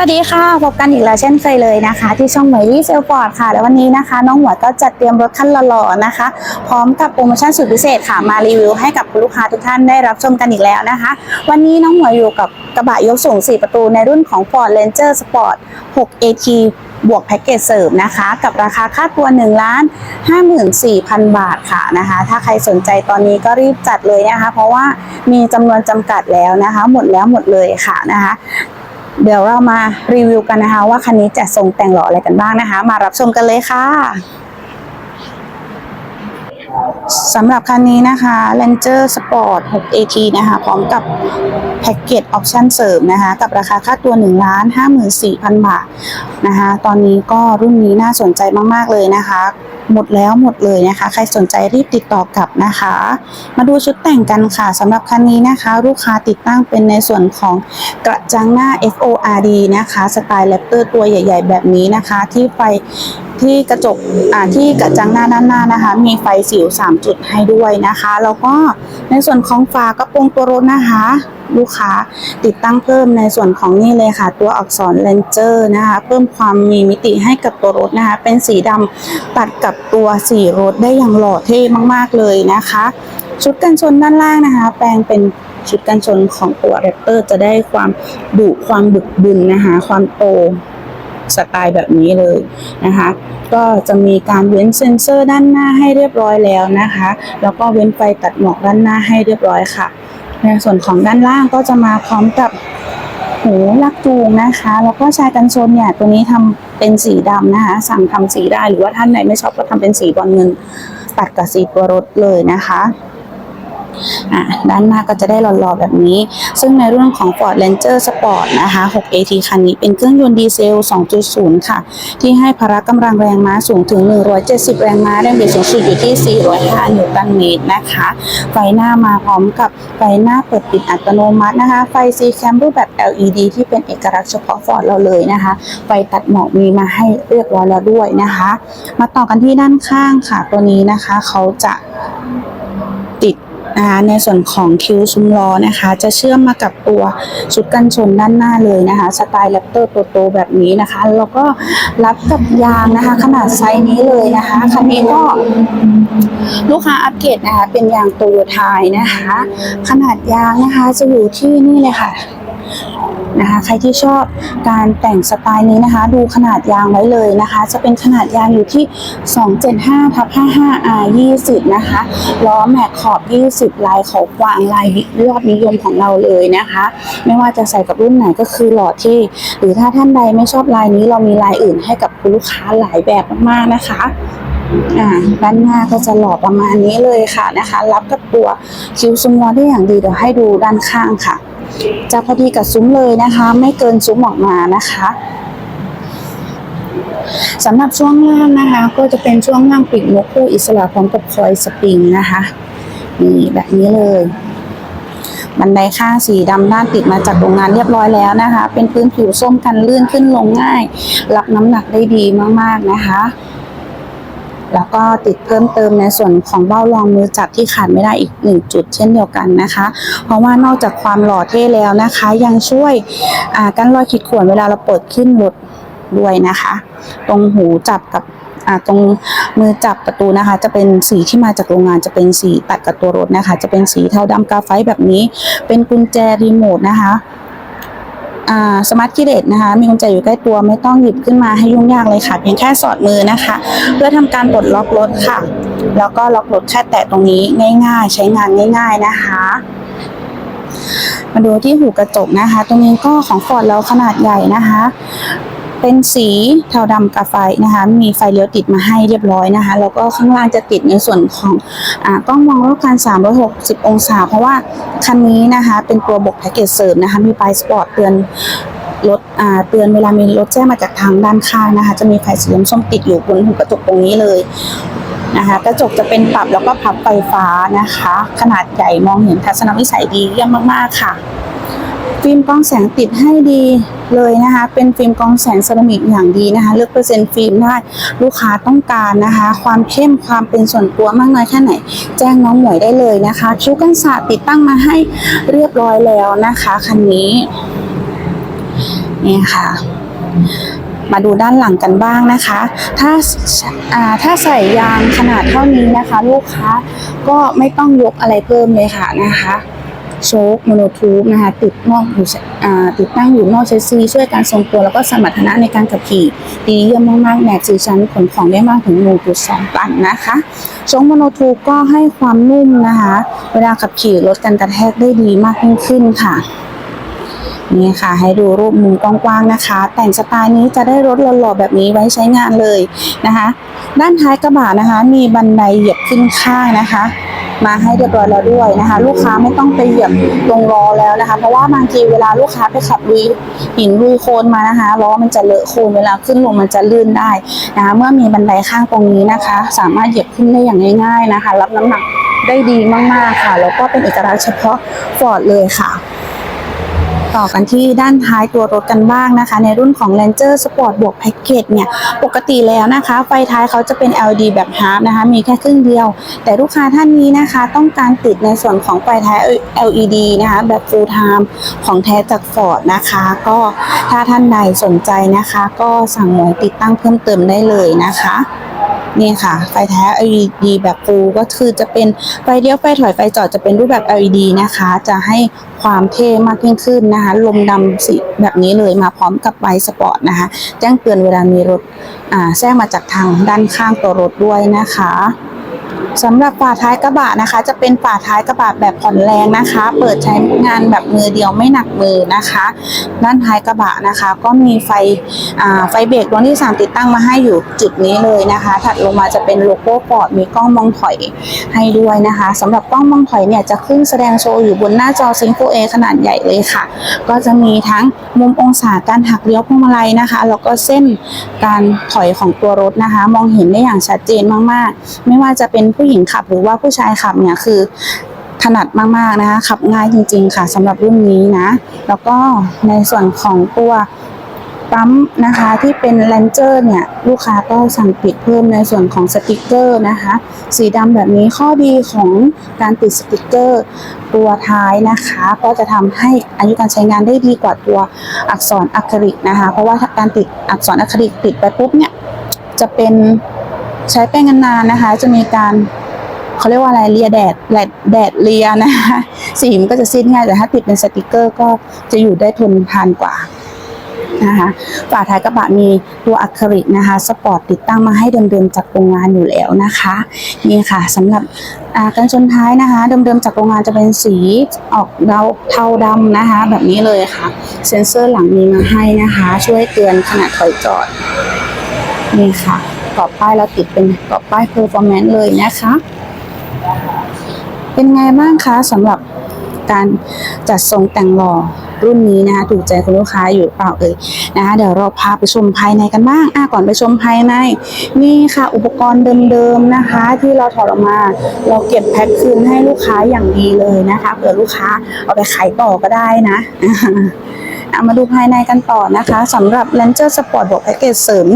สวัสดีค่ะ พบกันอีกแล้วเช่นเคยเลยนะคะ ที่ช่องเหมยลี่เซลฟอร์ดค่ะแล้ววันนี้นะคะ น้องหมวก็จัดเตรียมรถคันหล่อๆนะคะ พร้อมกับโปรโมชั่นสุดพิเศษค่ะมารีวิวให้กับคุณลูกค้าทุกท่านได้รับชมกันอีกแล้วนะคะ วันนี้น้องหมวอยู่กับกระบะยกสูง 4 ประตูในรุ่นของ Ford Ranger Sport 6 AT บวกแพ็กเกจเสริมนะคะ กับราคาค่าตัว1ล้าน54,000 บาทค่ะนะคะ ถ้าใครสนใจตอนนี้ก็รีบจัดเลยนะคะ เพราะว่ามีจำนวนจำกัดแล้วนะคะ หมดแล้วหมดเลยค่ะนะคะ เดี๋ยวเรามารีวิวกันนะคะ ว่าคันนี้จะทรงแต่งหล่ออะไรกันบ้างนะคะ มารับชมกันเลยค่ะ สำหรับคันนี้นะคะ Ranger Sport 6 AT นะคะ พร้อมกับแพ็กเกจออปชั่นเสริมนะคะ กับราคาค่าตัว 1,54,000 บาทนะคะ ตอนนี้ก็รุ่นนี้น่าสนใจมาก ๆ เลยนะคะ หมดแล้วหมดเลยนะคะ ใครสนใจรีบติดต่อกลับนะคะ มาดูชุดแต่งกันค่ะสำหรับคันนี้นะคะ ลูกค้าติดตั้งเป็นในส่วนของกระจังหน้า FORD นะคะ สไตล์แรปเตอร์ตัวใหญ่ ๆ แบบนี้นะคะ ที่ไฟ ที่กระจกอ่าที่กระจังหน้าด้านหน้านะคะ มีไฟสิว3จุดให้ด้วยนะคะ แล้วก็ในส่วนของฝากระโปรงตัวรถนะคะ ลูกค้าติดตั้งเพิ่มในส่วนของนี่เลยค่ะ ตัวอักษร Ranger นะคะ เพิ่มความมีมิติให้กับตัวรถนะคะ เป็นสีดำตัดกับตัวสีรถได้อย่างหล่อเท่มากๆเลยนะคะ ชุดกันชนด้านล่างนะคะ แปลงเป็นชุดกันชนของตัวแรปเตอร์จะได้ความดุความบึกบึนนะคะ ความโต สไตล์แบบนี้เลยนะคะ ก็จะมีการเว้นเซ็นเซอร์ด้านหน้าให้เรียบร้อยแล้วนะคะ แล้วก็เว้นไฟตัดหมอกด้านหน้าให้เรียบร้อยค่ะ ในส่วนของด้านล่างก็จะมาพร้อมกับหูลักจูงนะคะ แล้วก็ชายกันชนเนี่ยตัวนี้ทำเป็นสีดำนะคะ สั่งทำสีได้หรือว่าท่านไหนไม่ชอบก็ทำเป็นสีบอลเงินตัดกับสีตัวรถเลยนะคะ อะด้านหน้าก็จะได้หล่อๆแบบนี้ ซึ่งในรุ่นของ Ford Ranger Sport นะคะ 6 AT คันนี้เป็นเครื่องยนต์ดีเซล 2.0 ค่ะ ที่ให้พละกำลังแรงม้าสูงถึง 170 แรงม้าแรงบิดสูงสุดอยู่ที่ 405 นิวตันเมตรนะคะ ไฟหน้ามาพร้อมกับไฟหน้าเปิดปิดอัตโนมัตินะคะ ไฟ C cam รูปแบบ LED ที่เป็นเอกลักษณ์เฉพาะ Ford เราเลยนะคะ ไฟตัดหมอกมีมาให้เรียบร้อยแล้วด้วยนะคะ มาต่อกันที่ด้านข้างค่ะตัวนี้นะคะ เขาจะ นะคะในส่วนของคิ้วซุ้มล้อนะคะ จะเชื่อมมากับตัวชุดกันชนด้านหน้าเลยนะคะ สไตล์แรปเตอร์โตๆแบบนี้นะคะ แล้วก็รับกับยางนะคะ ขนาดไซส์นี้เลยนะคะคันนี้ก็ลูกค้าอัปเกรดนะคะ เป็นยางโตโยไทยนะคะ ขนาดยางนะคะจะอยู่ที่นี่เลยค่ะ นะคะ ใครที่ชอบการแต่งสไตล์นี้นะคะ ดูขนาดยางไว้เลยนะคะ จะเป็นขนาดยางอยู่ที่ 275ทับ55 R 20นะคะล้อแม็กขอบ 20 ลายเขากวางลายยอดนิยมของเราเลยนะคะ ไม่ว่าจะใส่กับรุ่นไหนก็คือหล่อที่ หรือถ้าท่านใดไม่ชอบลายนี้เรามีลายอื่นให้กับคุณลูกค้าหลายแบบมากๆนะคะด้านหน้าก็จะหล่อประมาณนี้เลยค่ะนะคะ รับกับตัวคิ้วซุ้มล้อได้อย่างดีเดี๋ยวให้ดูด้านข้างค่ะ จะพอดีกับซุ้มเลยนะคะ ไม่เกินซุ้มออกมานะคะสำหรับช่วงล่างนะคะ ก็จะเป็นช่วงล่างปีกนกคู่อิสระพร้อมกับคอยสปริงนะคะนี่แบบนี้เลย บันไดข้างสีดำด้านติดมาจากโรงงานเรียบร้อยแล้วนะคะ เป็นพื้นผิวส้มกันลื่นขึ้นลงง่าย รับน้ำหนักได้ดีมากๆนะคะ แล้วก็ติดเพิ่มเติมในส่วนของเบ้ารองมือจับที่ขาดไม่ได้อีกหนึ่งจุดเช่นเดียวกันนะคะ เพราะว่านอกจากความหล่อเท่แล้วนะคะ ยังช่วยกันรอยขีดข่วนเวลาเราเปิดขึ้นรถด้วยนะคะ ตรงหูจับกับตรงมือจับประตูนะคะ จะเป็นสีที่มาจากโรงงานจะเป็นสีตัดกับตัวรถนะคะ จะเป็นสีเทาดำกาไฟแบบนี้ เป็นกุญแจรีโมทนะคะ สมาร์ทกีเลตนะคะ มีกุญแจอยู่ใกล้ตัวไม่ต้องหยิบขึ้นมาให้ยุ่งยากเลยค่ะ เพียงแค่สอดมือนะคะ เพื่อทำการปลดล็อกรถค่ะ แล้วก็ล็อกรถแค่แตะตรงนี้ง่าย ๆ ใช้งานง่าย ๆนะคะมาดูที่หูกระจกนะคะ ตรงนี้ก็ของฟอร์ดเราขนาดใหญ่นะคะ เป็นสีเทาดำกับไฟนะคะ มีไฟเลี้ยวติดมาให้เรียบร้อยนะคะ แล้วก็ข้างล่างจะติดในส่วนของอกล้องมองรอบคัน 360 องศา เพราะว่าคันนี้นะคะ เป็นตัวบกแพ็กเกจเสริมนะคะ มีไฟสปอร์ตเตือนรถเตือนเวลามีรถแจ้งมาจากทางด้านข้างนะคะ จะมีไฟสีส้มติดอยู่บนหูกระจกตรงนี้เลยนะคะ กระจกจะเป็นปรับแล้วก็พับไฟฟ้านะคะ ขนาดใหญ่มองเห็นทัศนวิสัยดีเยี่ยมมากๆค่ะ ฟิล์มกองแสงติดให้ดีเลยนะคะ เป็นฟิล์มกองแสงเซรามิกอย่างดีนะคะ เลือกเปอร์เซ็นต์ฟิล์มได้ลูกค้าต้องการนะคะ ความเข้มความเป็นส่วนตัวมากน้อยแค่ไหน แจ้งน้องหมวยได้เลยนะคะคิ้วกันศาสะติดตั้งมาให้เรียบร้อยแล้วนะคะคันนี้นี่ค่ะมาดูด้านหลังกันบ้างนะคะ ถ้าาถ้าใส่ยางขนาดเท่านี้นะคะ ลูกค้าก็ไม่ต้องยกอะไรเพิ่มเลยค่ะนะคะ โชคโมโนทูบนะคะติดนอกอยู่ติดตั้งอยู่นอกเชสซีช่วยการทรงตัวแล้วก็สมรรถนะในการขับขี่ ดีเยี่ยมมากๆแหนบสี่ชั้นขนของได้มากถึง 1.2 ตันนะคะโชคโมโนทูบก็ให้ความนุ่มนะคะ เวลาขับขี่ลดการกระแทกได้ดีมากยิ่งขึ้นค่ะนี่ค่ะ ให้ดูรูปมุมกว้างๆนะคะ แต่งสไตล์นี้จะได้รถหล่อๆแบบนี้ไว้ใช้งานเลยนะคะ ด้านท้ายกระบะนะคะ มีบันไดเหยียบขึ้นข้างนะคะ มาให้เรียบร้อยแล้วด้วยนะคะ ลูกค้าไม่ต้องไปเหยียบลงล้อแล้วนะคะ เพราะว่าบางทีเวลาลูกค้าไปขับวีหินวีโคลนมานะคะล้อมันจะเลอะโคลนเวลาขึ้นลงมันจะลื่นได้นะคะเมื่อมีบันไดข้างตรงนี้นะคะ สามารถเหยียบขึ้นได้อย่างง่าย ๆนะคะ รับน้ำหนักได้ดีมากๆค่ะ แล้วก็เป็นเอกลักษณ์เฉพาะฟอร์ดเลยค่ะ ต่อกันที่ด้านท้ายตัวรถกันบ้างนะคะ ในรุ่นของ Ranger Sport บวกแพ็กเกจเนี่ย ปกติแล้วนะคะ ไฟท้ายเขาจะเป็น LED แบบ half นะคะ มีแค่ครึ่งเดียว แต่ลูกค้าท่านนี้นะคะ ต้องการติดในส่วนของไฟท้าย LED นะคะ แบบ full time ของแท้จาก Ford นะคะ ก็ถ้าท่านใดสนใจนะคะ ก็สั่งหมวยติดตั้งเพิ่มเติมได้เลยนะคะ นี่ค่ะ ไฟแท้ LED แบบฟูก็คือจะเป็นไฟเลี้ยวไฟถอยไฟจอดจะเป็นรูปแบบ LED นะคะ จะให้ความเท่มากยิ่งขึ้นนะคะลมดำสีแบบนี้เลยมาพร้อมกับไฟสปอร์ตนะคะ แจ้งเตือนเวลามีรถอ่าแทรกมาจากทางด้านข้างตัวรถด้วยนะคะ สำหรับฝาท้ายกระบะนะคะ จะเป็นฝาท้ายกระบะแบบผ่อนแรงนะคะ เปิดใช้งานแบบมือเดียวไม่หนักมือนะคะ ด้านท้ายกระบะนะคะ ก็มีไฟอ่าไฟเบรกดวงที่ 3 ติดตั้งมาให้อยู่จุดนี้เลยนะคะ ถัดลงมาจะเป็นโลโก้ฟอดมีกล้องมองถอยให้ด้วยนะคะสำหรับกล้องมองถอยเนี่ยจะขึ้นแสดงโชว์อยู่บนหน้าจอซิงโ a เอขนาดใหญ่เลยค่ะ ก็จะมีทั้งมุมองศาการหักเลี้ยวพวงมาลัยนะคะแล้วก็เส้นการถอยของตัวรถนะคะ มองเห็นได้อย่างชัดเจนมากๆ ไม่ว่าจะเป็นผู้หญิงขับหรือว่าผู้ชายขับเนี่ยคือถนัดมากๆนะคะขับง่ายจริง ๆ ค่ะสำหรับรุ่นนี้นะ แล้วก็ในส่วนของตัวปั๊มนะคะที่เป็นแลนเจอร์เนี่ยลูกค้าก็สั่งติดเพิ่มในส่วนของสติกเกอร์นะคะ สีดำแบบนี้ข้อดีของการติดสติกเกอร์ตัวท้ายนะคะ ก็จะทำให้อายุการใช้งานได้ดีกว่าตัวอักษรอะคริลิกนะคะ เพราะว่าการติดอักษรอะคริลิกติดไปปุ๊บเนี่ยจะเป็นใช้แป้งนานๆนะคะ จะมีการ เขาเรียกว่าอะไรเลียแดดแดดแดดเลียนะคะสีมันก็จะสิ้นง่ายแต่ถ้าติดเป็นสติกเกอร์ก็จะอยู่ได้ทนทานกว่านะคะฝาท้ายกระบะมีตัวอะคริลิกนะคะสปอร์ตติดตั้งมาให้เดิมๆจากโรงงานอยู่แล้วนะคะนี่ค่ะสำหรับอ่ากันชนท้ายนะคะ เดิมๆจากโรงงานจะเป็นสีออกเดาเทาดำนะคะ แบบนี้เลยค่ะ เซ็นเซอร์หลังมีมาให้นะคะ ช่วยเตือนขณะถอยจอดนี่ค่ะกรอบป้ายเราติดเป็นกรอบป้าย performance เลยนะคะ เป็นไงบ้างคะสำหรับการจัดทรงแต่งหล่อรุ่นนี้นะคะถูกใจคุณลูกค้าอยู่เปล่าเอ่ยนะคะเดี๋ยวเราพาไปชมภายในกันบ้างอะก่อนไปชมภายใน นี่ค่ะอุปกรณ์เดิมๆนะคะ ที่เราถอดออกมา เราเก็บแพ็คคืนให้ลูกค้าอย่างดีเลยนะคะเผื่อลูกค้าเอาไปขายต่อก็ได้นะอะมาดูภายในกันต่อนะคะสำหรับ Ranger Sport บวกแพ็กเกจเสริม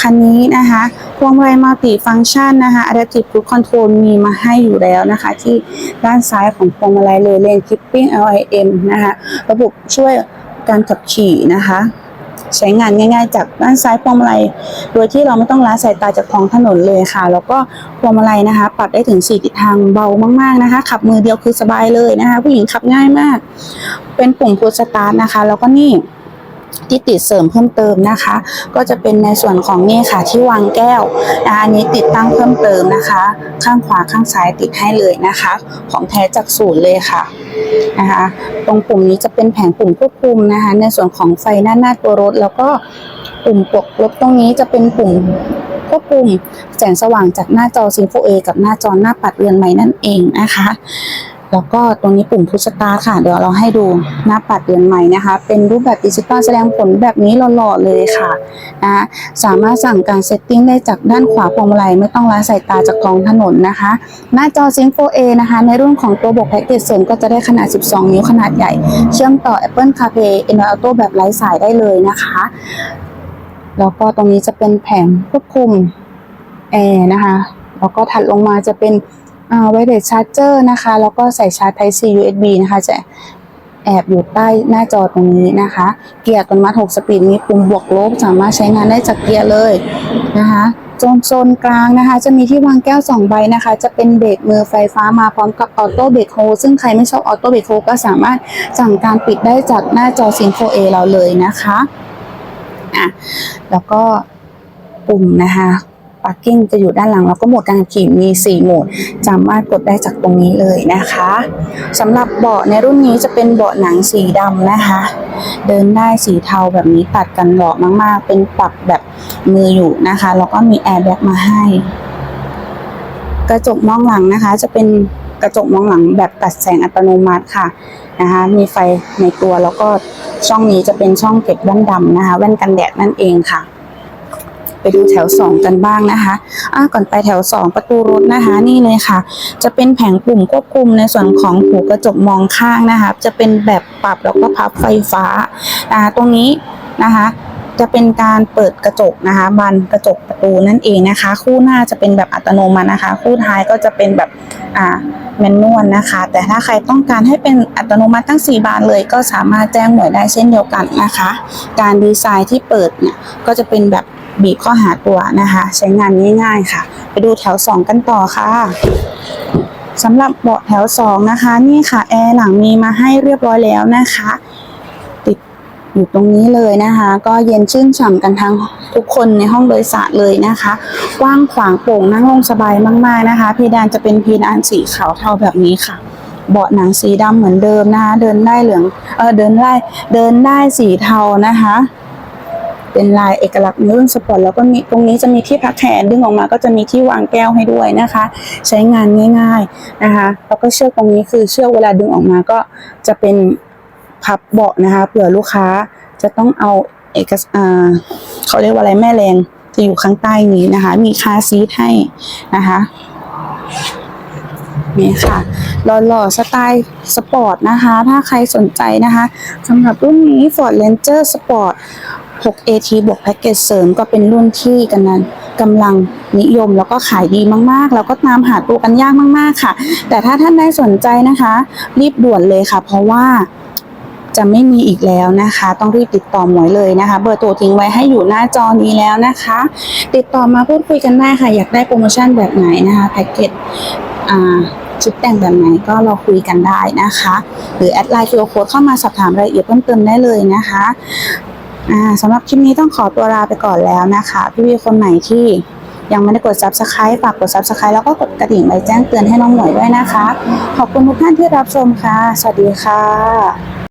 คันนี้นะคะพวงมาลัยมัลติฟัง c t ชันนะคะ Adaptive Cruise Control มีมาให้อยู่แล้วนะคะ ที่ด้านซ้ายของพวงมาลัยเลย Lane Keeping LIM นะคะระบบช่วยการขับขี่นะคะ ใช้งานง่าย ๆ จากด้านซ้ายพวงมาลัย โดยที่เราไม่ต้องละสายตาจากท้องถนนเลยค่ะ แล้วก็พวงมาลัยนะคะ ปรับได้ถึง4ทิศทางเบามากๆนะคะ ขับมือเดียวคือสบายเลยนะคะ ผู้หญิงขับง่ายมาก เป็นปุ่มพุชสตาร์ทนะคะ แล้วก็นี่ ที่ติดเสริมเพิ่มเติมนะคะ ก็จะเป็นในส่วนของนี่ค่ะที่วางแก้วนะคะอันนี้ติดตั้งเพิ่มเติมนะคะ ข้างขวาข้างซ้ายติดให้เลยนะคะ ของแท้จากศูนย์เลยค่ะนะคะตรงปุ่มนี้จะเป็นแผงปุ่มควบคุมนะคะ ในส่วนของไฟหน้าหน้าตัวรถ แล้วก็ปุ่มปลดรถตรงนี้จะเป็นปุ่มควบคุมแสงสว่างจากหน้าจอซิงโฟเอกับหน้าจอหน้าปัดเรือนใหม่นั่นเองนะคะ แล้วก็ตรงนี้ปุ่มพุชตาค่ะ เดี๋ยวเราให้ดูหน้าปัดเดือนใหม่นะคะ เป็นรูปแบบดิจิตอลแสดงผลแบบนี้หล่อๆเลยค่ะนะสามารถสั่งการเซตติ้งได้จากด้านขวาพวงมาลัยไม่ต้องละสายตาจากท้องถนนนะคะ หน้าจอ Sync 4A นะคะ ในรุ่นของตัวบกแพ็กเกจเสริมก็จะได้ขนาด 12 นิ้วขนาดใหญ่ เชื่อมต่อ Apple CarPlay Android Auto แบบไร้สายได้เลยนะคะแล้วก็ตรงนี้จะเป็นแผงควบคุมแอร์นะคะแล้วก็ถัดลงมาจะเป็น ไวเลสชาร์จเจอร์นะคะ แล้วก็ใส่ชาร์จ Type C USB นะคะ จะแอบอยู่ใต้หน้าจอตรงนี้นะคะ เกียร์อัตโนมัติ6สปีดมีปุ่มบวกลบสามารถใช้งานได้จากเกียร์เลยนะคะโซนโซนกลางนะคะ จะมีที่วางแก้ว 2 ใบนะคะ จะเป็นเบรกมือไฟฟ้ามาพร้อมกับออโต้เบรกโฮซึ่งใครไม่ชอบออโต้เบรกโฮก็สามารถสั่งการปิดได้จากหน้าจอซิงโ a เอเราเลยนะคะอะแล้วก็ปุ่มนะคะ ปาร์กิ้งจะอยู่ด้านหลัง แล้วก็โหมดการขี่มี 4 โหมด สามารถกดได้จากตรงนี้เลยนะคะสำหรับเบาะในรุ่นนี้จะเป็นเบาะหนังสีดำนะคะ เดินได้สีเทาแบบนี้ตัดกันเหมาะมาก ๆ เป็นปรับแบบมืออยู่นะคะแล้วก็มีแอร์แบ็กมาให้ กระจกมองหลังนะคะ จะเป็นกระจกมองหลังแบบตัดแสงอัตโนมัติค่ะนะคะมีไฟในตัวแล้วก็ช่องนี้จะเป็นช่องเก็บแว่นดำนะคะ แว่นกันแดดนั่นเองค่ะ ไปดูแถว 2 กันบ้างนะคะอะก่อนไปแถว 2 ประตูรถนะคะ นี่เลยค่ะ จะเป็นแผงปุ่มควบคุมในส่วนของหูกระจกมองข้างนะคะ จะเป็นแบบปรับแล้วก็พับไฟฟ้านะคะตรงนี้นะคะจะเป็นการเปิดกระจกนะคะบานกระจกประตูนั่นเองนะคะ คู่หน้าจะเป็นแบบอัตโนมัตินะคะ คู่ท้ายก็จะเป็นแบบอ่าแมนนวลนะคะ แต่ถ้าใครต้องการให้เป็นอัตโนมัติทั้ง 4 บานเลยก็สามารถแจ้งหน่วยได้เช่นเดียวกันนะคะ การดีไซน์ที่เปิดเนี่ยก็จะเป็นแบบ บีบข้อหาตัวนะคะ ใช้งานง่ายๆค่ะ ไปดูแถว 2 กันต่อค่ะสำหรับเบาะแถว 2 นะคะ นี่ค่ะแอร์หลังมีมาให้เรียบร้อยแล้วนะคะ ติดอยู่ตรงนี้เลยนะคะ ก็เย็นชื่นฉ่ำกันทั้งทุกคนในห้องโดยสารเลยนะคะกว้างขวางโปร่งนั่งลงสบายมากๆนะคะ เพดานจะเป็นเพดานสีขาวเทาแบบนี้ค่ะเบาะหนังสีดำเหมือนเดิมนะคะ เดินได้เหลืองเออเดินได้เดินได้สีเทานะคะ เป็นลายเอกลักษณ์ในรุ่นสปอร์ตแล้วก็มีตรงนี้จะมีที่พักแขนดึงออกมาก็จะมีที่วางแก้วให้ด้วยนะคะ ใช้งานง่าย ๆนะคะแล้วก็เชือกตรงนี้คือเชือกเวลาดึงออกมาก็จะเป็นพับเบาะนะคะเผื่อลูกค้าจะต้องเอาเอกอ่าเขาเรียกว่าอะไรแม่แรงจะอยู่ข้างใต้นี้นะคะ มีคาซีทให้นะคะนี่ค่ะหล่อๆสไตล์สปอร์ตนะคะ ถ้าใครสนใจนะคะสำหรับรุ่นนี้ Ford Ranger Sport 6 AT บวกแพ็กเกจเสริมก็เป็นรุ่นที่กันนั้นกำลังนิยมแล้วก็ขายดีมากๆ แล้วก็ตามหาตัวกันยากมากๆค่ะ แต่ถ้าท่านได้สนใจนะคะ รีบด่วนเลยค่ะ เพราะว่าจะไม่มีอีกแล้วนะคะ ต้องรีบติดต่อหมวยเลยนะคะ เบอร์โทรทิ้งไว้ให้อยู่หน้าจอนี้แล้วนะคะ ติดต่อมาพูดคุยกันได้ค่ะ อยากได้โปรโมชั่นแบบไหนนะคะแพ็กเกจอ่าชุดแต่งแบบไหนก็เราคุยกันได้นะคะ หรือแอดไลน์คิวโค้ดเข้ามาสอบถามรายละเอียดเพิ่มเติมได้เลยนะคะ อ่าสำหรับคลิปนี้ต้องขอตัวลาไปก่อนแล้วนะคะ พี่วีคนไหนที่ยังไม่ได้กด subscribe ฝากกด subscribe แล้วก็กดกระดิ่งไว้แจ้งเตือนให้น้องหน่วยด้วยนะคะ ขอบคุณทุกท่านที่รับชมค่ะ สวัสดีค่ะ